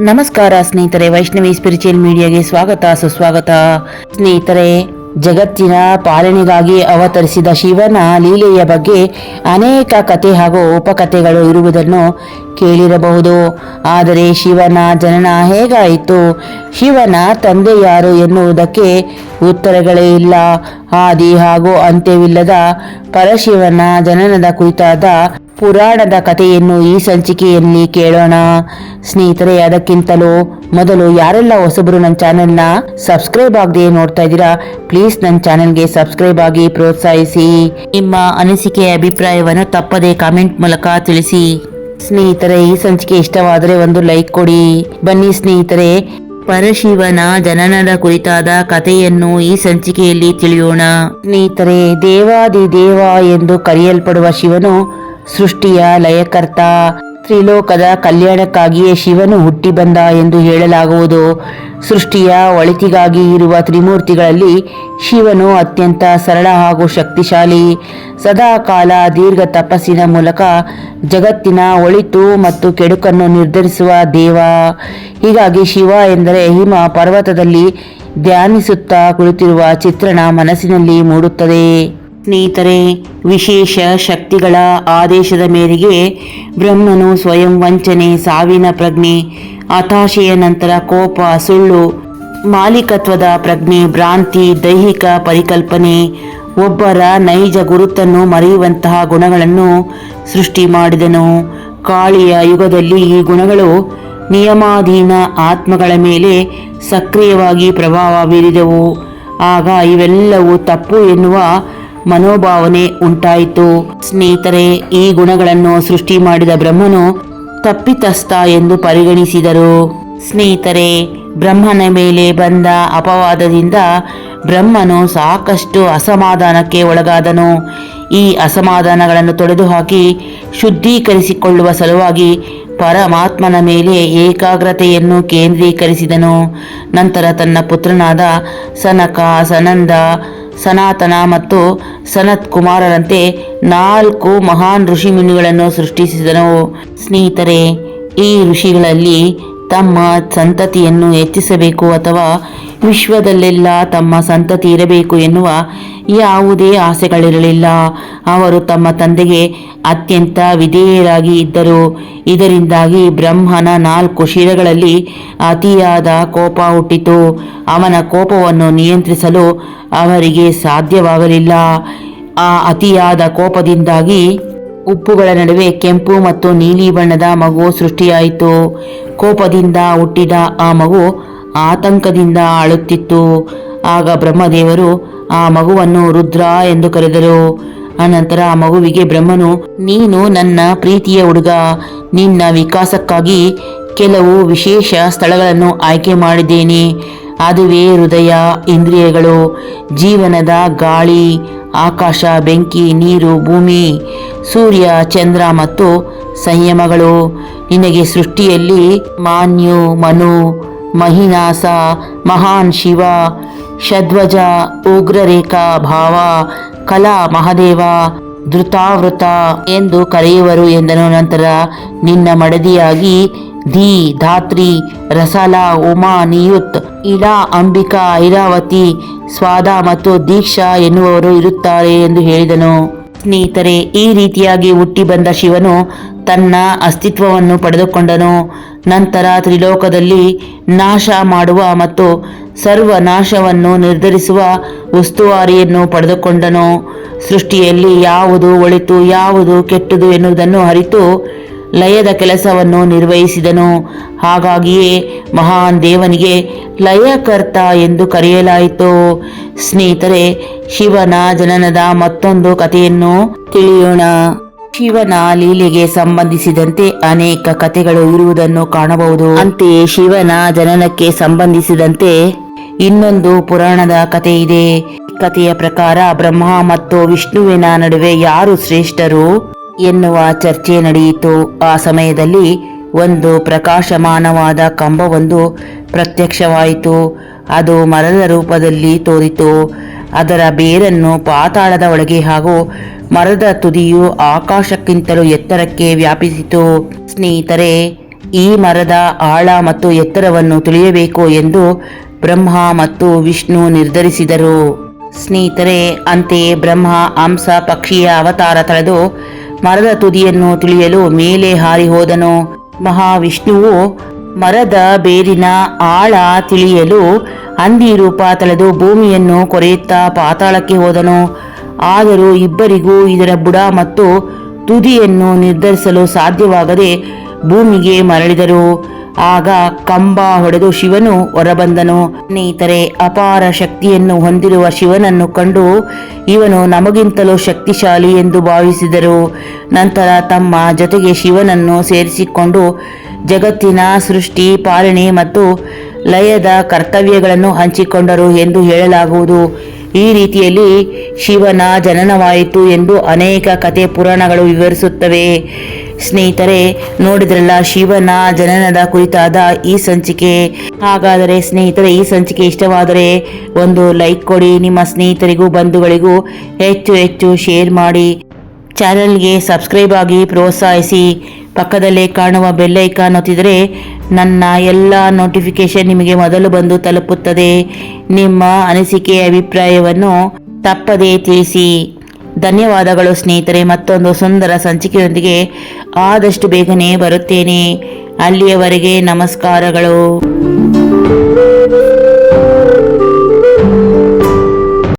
ನಮಸ್ಕಾರ ಸ್ನೇಹಿತರೆ, ವೈಷ್ಣವಿ ಸ್ಪಿರಿಚುವಲ್ ಮೀಡಿಯಾಗೆ ಸ್ವಾಗತ, ಸುಸ್ವಾಗತ. ಸ್ನೇಹಿತರೆ, ಜಗತ್ತಿನ ಪಾಲನೆಗಾಗಿ ಅವತರಿಸಿದ ಶಿವನ ಲೀಲೆಯ ಬಗ್ಗೆ ಅನೇಕ ಕತೆ ಹಾಗೂ ಉಪಕಥೆಗಳು ಇರುವುದನ್ನು ಕೇಳಿರಬಹುದು. ಆದರೆ ಶಿವನ ಜನನ ಹೇಗಾಯಿತು? ಶಿವನ ತಂದೆ ಯಾರು ಎನ್ನುವುದಕ್ಕೆ ಉತ್ತರಗಳೇ ಇಲ್ಲ. ಆದಿ ಹಾಗೂ ಅಂತ್ಯವಿಲ್ಲದ ಪರಶಿವನ ಜನನದ ಕುರಿತಾದ ಪುರಾಣದ ಕಥೆಯನ್ನು ಈ ಸಂಚಿಕೆಯಲ್ಲಿ ಕೇಳೋಣ. ಸ್ನೇಹಿತರೆ, ಅದಕ್ಕಿಂತಲೂ ಮೊದಲು ಯಾರೆಲ್ಲ ಹೊಸಬರು ನನ್ನ ಚಾನೆಲ್ನ ಸಬ್ಸ್ಕ್ರೈಬ್ ಆಗದೆ ನೋಡ್ತಾ ಇದ್ದೀರಾ, ಪ್ಲೀಸ್ ನನ್ನ ಚಾನೆಲ್ಗೆ ಸಬ್ಸ್ಕ್ರೈಬ್ ಆಗಿ ಪ್ರೋತ್ಸಾಹಿಸಿ. ನಿಮ್ಮ ಅನಿಸಿಕೆ, ಅಭಿಪ್ರಾಯವನ್ನು ತಪ್ಪದೆ ಕಾಮೆಂಟ್ ಮೂಲಕ ತಿಳಿಸಿ. ಸ್ನೇಹಿತರೆ, ಈ ಸಂಚಿಕೆ ಇಷ್ಟವಾದರೆ ಒಂದು ಲೈಕ್ ಕೊಡಿ. ಬನ್ನಿ ಸ್ನೇಹಿತರೆ, ಪರಶಿವನ ಜನನದ ಕುರಿತಾದ ಕಥೆಯನ್ನು ಈ ಸಂಚಿಕೆಯಲ್ಲಿ ತಿಳಿಯೋಣ. ಸ್ನೇಹಿತರೆ, ದೇವಾದಿ ದೇವ ಎಂದು ಕರೆಯಲ್ಪಡುವ ಶಿವನು ಸೃಷ್ಟಿಯ ಲಯಕರ್ತ. ತ್ರಿಲೋಕದ ಕಲ್ಯಾಣಕ್ಕಾಗಿಯೇ ಶಿವನು ಹುಟ್ಟಿ ಬಂದ ಎಂದು ಹೇಳಲಾಗುವುದು. ಸೃಷ್ಟಿಯ ಒಳಿತಿಗಾಗಿ ಇರುವ ತ್ರಿಮೂರ್ತಿಗಳಲ್ಲಿ ಶಿವನು ಅತ್ಯಂತ ಸರಳ ಹಾಗೂ ಶಕ್ತಿಶಾಲಿ. ಸದಾ ಕಾಲ ದೀರ್ಘ ತಪಸ್ಸಿನ ಮೂಲಕ ಜಗತ್ತಿನ ಒಳಿತು ಮತ್ತು ಕೆಡುಕನ್ನು ನಿರ್ಧರಿಸುವ ದೇವ. ಹೀಗಾಗಿ ಶಿವ ಎಂದರೆ ಹಿಮ ಪರ್ವತದಲ್ಲಿ ಧ್ಯಾನಿಸುತ್ತಾ ಕುಳಿತಿರುವ ಚಿತ್ರಣ ಮನಸ್ಸಿನಲ್ಲಿ ಮೂಡುತ್ತದೆ. ಸ್ನೇಹಿತರೆ, ವಿಶೇಷ ಶಕ್ತಿಗಳ ಆದೇಶದ ಮೇರೆಗೆ ಬ್ರಹ್ಮನು ಸ್ವಯಂ ವಂಚನೆ, ಸಾವಿನ ಪ್ರಜ್ಞೆ, ಹತಾಶೆಯ ನಂತರ ಕೋಪ, ಸುಳ್ಳು, ಮಾಲೀಕತ್ವದ ಪ್ರಜ್ಞೆ, ಭ್ರಾಂತಿ, ದೈಹಿಕ ಪರಿಕಲ್ಪನೆ, ಒಬ್ಬರ ನೈಜ ಗುರುತನ್ನು ಮರೆಯುವಂತಹ ಗುಣಗಳನ್ನು ಸೃಷ್ಟಿ ಮಾಡಿದನು. ಕಾಳಿಯ ಯುಗದಲ್ಲಿ ಈ ಗುಣಗಳು ನಿಯಮಾಧೀನ ಆತ್ಮಗಳ ಮೇಲೆ ಸಕ್ರಿಯವಾಗಿ ಪ್ರಭಾವ ಬೀರಿದವು. ಆಗ ಇವೆಲ್ಲವೂ ತಪ್ಪು ಎನ್ನುವ ಮನೋಭಾವನೆ ಉಂಟಾಯಿತು. ಸ್ನೇಹಿತರೆ, ಈ ಗುಣಗಳನ್ನು ಸೃಷ್ಟಿ ಮಾಡಿದ ಬ್ರಹ್ಮನು ತಪ್ಪಿತಸ್ಥ ಎಂದು ಪರಿಗಣಿಸಿದರು. ಸ್ನೇಹಿತರೆ, ಬ್ರಹ್ಮನ ಮೇಲೆ ಬಂದ ಅಪವಾದದಿಂದ ಬ್ರಹ್ಮನು ಸಾಕಷ್ಟು ಅಸಮಾಧಾನಕ್ಕೆ ಒಳಗಾದನು. ಈ ಅಸಮಾಧಾನಗಳನ್ನು ತೊಡೆದುಹಾಕಿ ಶುದ್ಧೀಕರಿಸಿಕೊಳ್ಳುವ ಸಲುವಾಗಿ ಪರಮಾತ್ಮನ ಮೇಲೆ ಏಕಾಗ್ರತೆಯನ್ನು ಕೇಂದ್ರೀಕರಿಸಿದನು. ನಂತರ ತನ್ನ ಪುತ್ರನಾದ ಸನಕ, ಸನಂದ ಸನಾತನ ಮತ್ತು ಸನತ್ ಕುಮಾರರಂತೆ ನಾಲ್ಕು ಮಹಾನ್ ಋಷಿ ಮುನಿಗಳನ್ನು ಸೃಷ್ಟಿಸಿದನು. ಸ್ನೇಹಿತರೆ ಈ ಋಷಿಗಳಲ್ಲಿ ತಮ್ಮ ಸಂತತಿಯನ್ನು ಹೆಚ್ಚಿಸಬೇಕು ಅಥವಾ ವಿಶ್ವದಲ್ಲೆಲ್ಲ ತಮ್ಮ ಸಂತತಿ ಇರಬೇಕು ಎನ್ನುವ ಯಾವುದೇ ಆಸೆಗಳಿರಲಿಲ್ಲ. ಅವರು ತಮ್ಮ ತಂದೆಗೆ ಅತ್ಯಂತ ವಿಧೇಯರಾಗಿ ಇದ್ದರು. ಇದರಿಂದಾಗಿ ಬ್ರಹ್ಮನ ನಾಲ್ಕು ಶಿರಗಳಲ್ಲಿ ಅತಿಯಾದ ಕೋಪ ಹುಟ್ಟಿತು. ಅವನ ಕೋಪವನ್ನು ನಿಯಂತ್ರಿಸಲು ಅವರಿಗೆ ಸಾಧ್ಯವಾಗಲಿಲ್ಲ. ಆ ಅತಿಯಾದ ಕೋಪದಿಂದಾಗಿ ಉಪ್ಪುಗಳ ನಡುವೆ ಕೆಂಪು ಮತ್ತು ನೀಲಿ ಬಣ್ಣದ ಮಗು ಸೃಷ್ಟಿಯಾಯಿತು. ಕೋಪದಿಂದ ಹುಟ್ಟಿದ ಆ ಮಗು ಆತಂಕದಿಂದ ಅಳುತ್ತಿತ್ತು. ಆಗ ಬ್ರಹ್ಮದೇವರು ಆ ಮಗುವನ್ನು ರುದ್ರ ಎಂದು ಕರೆದರು. ಅನಂತರ ಆ ಮಗುವಿಗೆ ಬ್ರಹ್ಮನು, ನೀನು ನನ್ನ ಪ್ರೀತಿಯ ಹುಡುಗ. ನಿನ್ನ ವಿಕಾಸಕ್ಕಾಗಿ ಕೆಲವು ವಿಶೇಷ ಸ್ಥಳಗಳನ್ನು ಆಯ್ಕೆ ಮಾಡಿದ್ದೇನೆ. ಅದುವೇ ಹೃದಯ, ಇಂದ್ರಿಯಗಳು, ಜೀವನದ ಗಾಳಿ, ಆಕಾಶ, ಬೆಂಕಿ, ನೀರು, ಭೂಮಿ. ಸೂರ್ಯ, ಚಂದ್ರ ಮತ್ತು ಸಂಯಮಗಳು. ನಿನಗೆ ಸೃಷ್ಟಿಯಲ್ಲಿ ಮಾನ್ಯು, ಮನು, ಮಹಿನಾಸ, ಮಹಾನ್ ಶಿವ, ಷಡ್ವಜ, ಉಗ್ರರೇಖಾ, ಭಾವ, ಕಲಾ, ಮಹಾದೇವ, ಧೃತಾವೃತ ಎಂದು ಕರೆಯುವರು ಎಂದನು. ನಂತರ ನಿನ್ನ ಮಡದಿಯಾಗಿ ಧಿ, ಧಾತ್ರಿ, ರಸಲಾ, ಉಮಾ, ನಿಯುತ್, ಇಲಾ, ಅಂಬಿಕಾ, ಐರಾವತಿ, ಸ್ವಾದ ಮತ್ತು ದೀಕ್ಷಾ ಎನ್ನುವವರು ಇರುತ್ತಾರೆ ಎಂದು ಹೇಳಿದನು. ಸ್ನೇಹಿತರೆ, ಈ ರೀತಿಯಾಗಿ ಹುಟ್ಟಿ ಬಂದ ಶಿವನು ತನ್ನ ಅಸ್ತಿತ್ವವನ್ನು ಪಡೆದುಕೊಂಡನು. ನಂತರ ತ್ರಿಲೋಕದಲ್ಲಿ ನಾಶ ಮಾಡುವ ಮತ್ತು ಸರ್ವನಾಶವನ್ನು ನಿರ್ಧರಿಸುವ ಉಸ್ತುವಾರಿಯನ್ನು ಪಡೆದುಕೊಂಡನು. ಸೃಷ್ಟಿಯಲ್ಲಿ ಯಾವುದು ಒಳಿತು, ಯಾವುದು ಕೆಟ್ಟದು ಎನ್ನುವುದನ್ನು ಅರಿತು ಲಯದ ಕೆಲಸವನ್ನು ನಿರ್ವಹಿಸಿದನು. ಹಾಗಾಗಿಯೇ ಮಹಾನ್ ದೇವನಿಗೆ ಲಯಕರ್ತ ಎಂದು ಕರೆಯಲಾಯಿತು. ಸ್ನೇಹಿತರೆ, ಶಿವನ ಜನನದ ಮತ್ತೊಂದು ಕಥೆಯನ್ನು ತಿಳಿಯೋಣ. ಶಿವನ ಲೀಲೆಗೆ ಸಂಬಂಧಿಸಿದಂತೆ ಅನೇಕ ಕಥೆಗಳು ಇರುವುದನ್ನು ಕಾಣಬಹುದು. ಅಂತೆಯೇ ಶಿವನ ಜನನಕ್ಕೆ ಸಂಬಂಧಿಸಿದಂತೆ ಇನ್ನೊಂದು ಪುರಾಣದ ಕಥೆ ಇದೆ. ಕಥೆಯ ಪ್ರಕಾರ ಬ್ರಹ್ಮ ಮತ್ತು ವಿಷ್ಣುವಿನ ನಡುವೆ ಯಾರು ಶ್ರೇಷ್ಠರು? ಎನ್ನುವ ಚರ್ಚೆ ನಡೆಯಿತು. ಆ ಸಮಯದಲ್ಲಿ ಒಂದು ಪ್ರಕಾಶಮಾನವಾದ ಕಂಬವೊಂದು ಪ್ರತ್ಯಕ್ಷವಾಯಿತು. ಅದು ಮರದ ರೂಪದಲ್ಲಿ ತೋರಿತು. ಅದರ ಬೇರನ್ನು ಪಾತಾಳದ ಒಳಗೆ ಹಾಗೂ ಮರದ ತುದಿಯು ಆಕಾಶಕ್ಕಿಂತಲೂ ಎತ್ತರಕ್ಕೆ ವ್ಯಾಪಿಸಿತು. ಸ್ನೇಹಿತರೆ, ಈ ಮರದ ಆಳ ಮತ್ತು ಎತ್ತರವನ್ನು ತಿಳಿಯಬೇಕು ಎಂದು ಬ್ರಹ್ಮ ಮತ್ತು ವಿಷ್ಣು ನಿರ್ಧರಿಸಿದರು. ಸ್ನೇಹಿತರೆ, ಅಂತೆಯೇ ಬ್ರಹ್ಮ, ಹಂಸ, ಪಕ್ಷಿಯ ಅವತಾರ ತಳೆದು ಮರದ ತುದಿಯನ್ನು ತಿಳಿಯಲು ಮೇಲೆ ಹಾರಿ ಹೋದನು ಮಹಾವಿಷ್ಣುವು ಮರದ ಬೇರಿನ ಆಳ ತಿಳಿಯಲು ಹಂದಿ ರೂಪ ತಳೆದು ಭೂಮಿಯನ್ನು ಕೊರೆಯುತ್ತಾ ಪಾತಾಳಕ್ಕೆ ಹೋದನು. ಆದರೂ ಇಬ್ಬರಿಗೂ ಇದರ ಬುಡ ಮತ್ತು ತುದಿಯನ್ನು ನಿರ್ಧರಿಸಲು ಸಾಧ್ಯವಾಗದೆ ಭೂಮಿಗೆ ಮರಳಿದರು. ಆಗ ಕಂಬ ಹೊಡೆದು ಶಿವನು ಹೊರಬಂದನು. ಸ್ನೇಹಿತರೆ, ಅಪಾರ ಶಕ್ತಿಯನ್ನು ಹೊಂದಿರುವ ಶಿವನನ್ನು ಕಂಡು ಇವನು ನಮಗಿಂತಲೂ ಶಕ್ತಿಶಾಲಿ ಎಂದು ಭಾವಿಸಿದರು. ನಂತರ ತಮ್ಮ ಜೊತೆಗೆ ಶಿವನನ್ನು ಸೇರಿಸಿಕೊಂಡು ಜಗತ್ತಿನ ಸೃಷ್ಟಿ, ಪಾಲನೆ ಮತ್ತು ಲಯದ ಕರ್ತವ್ಯಗಳನ್ನು ಹಂಚಿಕೊಂಡರು ಎಂದು ಹೇಳಲಾಗುವುದು. ಈ ರೀತಿಯಲ್ಲಿ ಶಿವನ ಜನನವಾಯಿತು ಎಂದು ಅನೇಕ ಕತೆ ಪುರಾಣಗಳು ವಿವರಿಸುತ್ತವೆ. ಸ್ನೇಹಿತರೆ, ನೋಡಿದ್ರಲ್ಲ, ಶಿವನ ಜನನದ ಕುರಿತಾದ ಈ ಸಂಚಿಕೆ. ಹಾಗಾದರೆ ಸ್ನೇಹಿತರೆ, ಈ ಸಂಚಿಕೆ ಇಷ್ಟವಾದರೆ ಒಂದು ಲೈಕ್ ಕೊಡಿ. ನಿಮ್ಮ ಸ್ನೇಹಿತರಿಗೂ, ಬಂಧುಗಳಿಗೂ ಹೆಚ್ಚು ಹೆಚ್ಚು ಶೇರ್ ಮಾಡಿ. ಚಾನಲ್ಗೆ ಸಬ್ಸ್ಕ್ರೈಬ್ ಆಗಿ ಪ್ರೋತ್ಸಾಹಿಸಿ, ಪಕ್ಕದಲ್ಲೇ ಕಾಣುವ ಬೆಲ್ ಐಕಾನ್ ಒತ್ತಿದರೆ ನನ್ನ ಎಲ್ಲ ನೋಟಿಫಿಕೇಶನ್ ನಿಮಗೆ ಮೊದಲು ಬಂದು ತಲುಪುತ್ತದೆ. ನಿಮ್ಮ ಅನಿಸಿಕೆ ಅಭಿಪ್ರಾಯವನ್ನು ತಪ್ಪದೇ ತಿಳಿಸಿ. ಧನ್ಯವಾದಗಳು ಸ್ನೇಹಿತರೆ, ಮತ್ತೊಂದು ಸುಂದರ ಸಂಚಿಕೆಯೊಂದಿಗೆ ಆದಷ್ಟು ಬೇಗನೆ ಬರುತ್ತೇನೆ. ಅಲ್ಲಿಯವರೆಗೆ ನಮಸ್ಕಾರಗಳು.